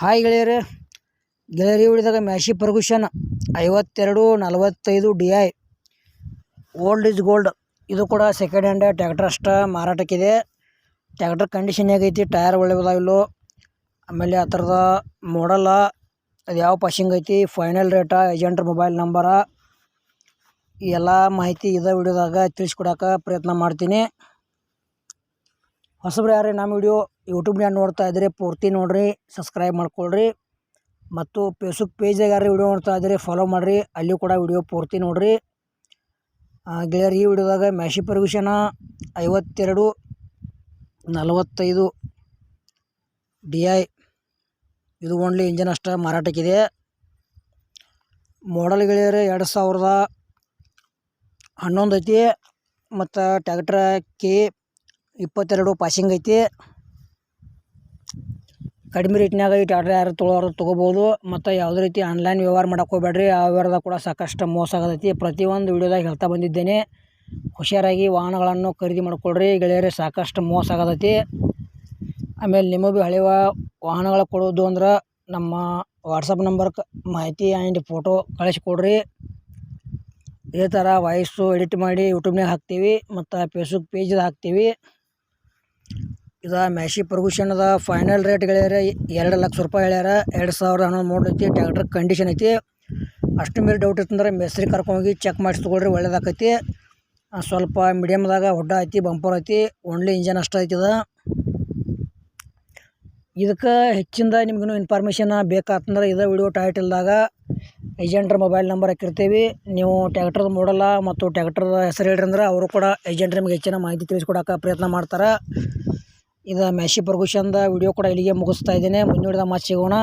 Hi ಗೆಳೆಯರೆ. ಗೆಳೆಯರಿ ಉಳಿದಾಗ ಮ್ಯಾಶಿ Ferguson ಐವತ್ತೆರಡು ನಲವತ್ತೈದು D I. Old is gold. ಇದು ಕೂಡ ಸೆಕೆಂಡ್ ಹ್ಯಾಂಡ್ ಟ್ಯಾಕ್ಟರ್ ಅಷ್ಟು ಮಾರಾಟಕ್ಕಿದೆ. ಟ್ಯಾಕ್ಟರ್ ಕಂಡೀಷನ್ ಹೇಗೈತಿ, ಟೈರ್ ಒಳ್ಳೆಯದಾವಿಲ್ಲೋ ಆಮೇಲೆ ಆ ಥರದ ಮಾಡಲ್ಲ ಅದು ಯಾವ ಪಾಶಿಂಗ್ ಐತಿ ಫೈನಲ್ ರೇಟ ಏಜೆಂಟ್ರ ಮೊಬೈಲ್ ನಂಬರ ಎಲ್ಲ ಮಾಹಿತಿ ಇದೇ ವಿಡಿಯೋದಾಗ ತಿಳಿಸ್ಕೊಡಕ್ಕೆ ಪ್ರಯತ್ನ ಮಾಡ್ತೀನಿ. ಹೊಸಬ್ರು ಯಾರೇ ನಮ್ಮ ವಿಡಿಯೋ ಯೂಟ್ಯೂಬ್ನ್ಯಾಗ ನೋಡ್ತಾ ಇದ್ದರೆ ಪೂರ್ತಿ ನೋಡಿರಿ ಸಬ್ಸ್ಕ್ರೈಬ್ ಮಾಡ್ಕೊಳ್ರಿ ಮತ್ತು ಫೇಸ್ಬುಕ್ ಪೇಜಾಗ ಯಾರು ವಿಡಿಯೋ ನೋಡ್ತಾ ಇದ್ದರೆ ಫಾಲೋ ಮಾಡಿರಿ ಅಲ್ಲಿ ಕೂಡ ವಿಡಿಯೋ ಪೂರ್ತಿ ನೋಡಿರಿ. ಗೆಳೆಯರು, ಈ ವಿಡಿಯೋದಾಗ ಮ್ಯಾಶಿ ಪರ್ಮಿಷನ ಐವತ್ತೆರಡು ನಲವತ್ತೈದು ಡಿ ಐ. ಇದು ಓನ್ಲಿ ಇಂಜನ್ ಅಷ್ಟೇ ಮಾರಾಟಕ್ಕಿದೆ. ಮಾಡಲ್ ಗೆಳೆಯರು ಎರಡು ಸಾವಿರದ ಹನ್ನೊಂದು ಐತಿ ಮತ್ತು ಟ್ಯಾಕ್ಟ್ರ ಕೆ ಇಪ್ಪತ್ತೆರಡು ಪಾಸಿಂಗ್ ಐತಿ. ಕಡಿಮೆ ರೇಟ್ನಾಗ ಈ ಟ್ಯಾಕ್ಟ್ರ್ ಯಾರು ತೊಗೊಳೋರು ತೊಗೋಬೋದು. ಮತ್ತು ಯಾವುದೇ ರೀತಿ ಆನ್ಲೈನ್ ವ್ಯವಹಾರ ಮಾಡೋಕ್ಕೆ ಹೋಗ್ಬೇಡ್ರಿ. ಆ ವ್ಯವಹಾರದಾಗ ಕೂಡ ಸಾಕಷ್ಟು ಮೋಸ ಆಗತೈತಿ. ಪ್ರತಿಯೊಂದು ವೀಡಿಯೋದಾಗ ಹೇಳ್ತಾ ಬಂದಿದ್ದೇನೆ. ಹುಷಾರಾಗಿ ವಾಹನಗಳನ್ನು ಖರೀದಿ ಮಾಡ್ಕೊಳ್ರಿ. ಗೆಳೆಯರೇ, ಸಾಕಷ್ಟು ಮೋಸ ಆಗತೈತಿ. ಆಮೇಲೆ ನಿಮಗೆ ಭೀ ಹಳೆಯ ವಾಹನಗಳ ಕೊಡೋದು ಅಂದ್ರೆ ನಮ್ಮ ವಾಟ್ಸಪ್ ನಂಬರ್ಗೆ ಮಾಹಿತಿ ಆ್ಯಂಡ್ ಫೋಟೋ ಕಳಿಸ್ಕೊಡ್ರಿ. ಇದೇ ಥರ ವಾಯ್ಸು ಎಡಿಟ್ ಮಾಡಿ ಯೂಟ್ಯೂಬ್ನಾಗ ಹಾಕ್ತೀವಿ. ಮತ್ತು ಫೇಸ್ಬುಕ್ ಪೇಜ್ದಾಗ ಹಾಕ್ತೀವಿ. ಇದು ಮ್ಯಾಶಿ ಅದ ಫೈನಲ್ ರೇಟ್ ಗೆಳೆಯರ ಎರಡು ಲಕ್ಷ ರೂಪಾಯಿ ಹೇಳ್ಯಾರ ಎರಡು ಸಾವಿರದ ಹನ್ನೊಂದು ಮೂರು ಐತಿ ಟ್ಯಾಕ್ಟರ್ ಕಂಡೀಷನ್ ಐತಿ. ಅಷ್ಟು ಮೇಲೆ ಡೌಟ್ ಇತ್ತಂದ್ರೆ ಮೆಸ್ರಿ ಕರ್ಕೊಂಡೋಗಿ ಚೆಕ್ ಮಾಡಿಸಿ ತೊಗೊಳ್ರಿ, ಒಳ್ಳೇದಾಕೈತಿ. ಸ್ವಲ್ಪ ಮೀಡಿಯಮ್ದಾಗ ಹೊಡ್ಡ ಐತಿ ಬಂಪರ್ ಐತಿ ಓನ್ಲಿ ಇಂಜನ್ ಅಷ್ಟು ಐತಿ ಇದು. ಇದಕ್ಕೆ ಹೆಚ್ಚಿಂದ ನಿಮ್ಗೂ ಇನ್ಫಾರ್ಮೇಷನ್ ಬೇಕಾತಂದ್ರೆ ಇದೇ ವಿಡಿಯೋ ಟೈಟಲ್ದಾಗ ಏಜೆಂಟ್ರ ಮೊಬೈಲ್ ನಂಬರ್ ಹಾಕಿರ್ತೀವಿ. ನೀವು ಟ್ಯಾಕ್ಟ್ರದ ಮಾಡಲ್ಲ ಮತ್ತು ಟ್ಯಾಕ್ಟ್ರದ ಹೆಸರು ಹೇಳ್ರಿ ಅಂದ್ರೆ ಅವರು ಕೂಡ ಏಜೆಂಟ್ ನಿಮ್ಗೆ ಹೆಚ್ಚಿನ ಮಾಹಿತಿ ತಿಳಿಸ್ಕೊಡೋಕೆ ಪ್ರಯತ್ನ ಮಾಡ್ತಾರೆ. ಇದು ಮ್ಯಾಶಿ ಪರ್ಗುಷನ್ದ ವಿಡಿಯೋ ಕೂಡ ಇಲ್ಲಿಗೆ ಮುಗಿಸ್ತಾ ಇದ್ದೇನೆ. ಮುಂದಿನ ಮಾತು ಸಿಗೋಣ.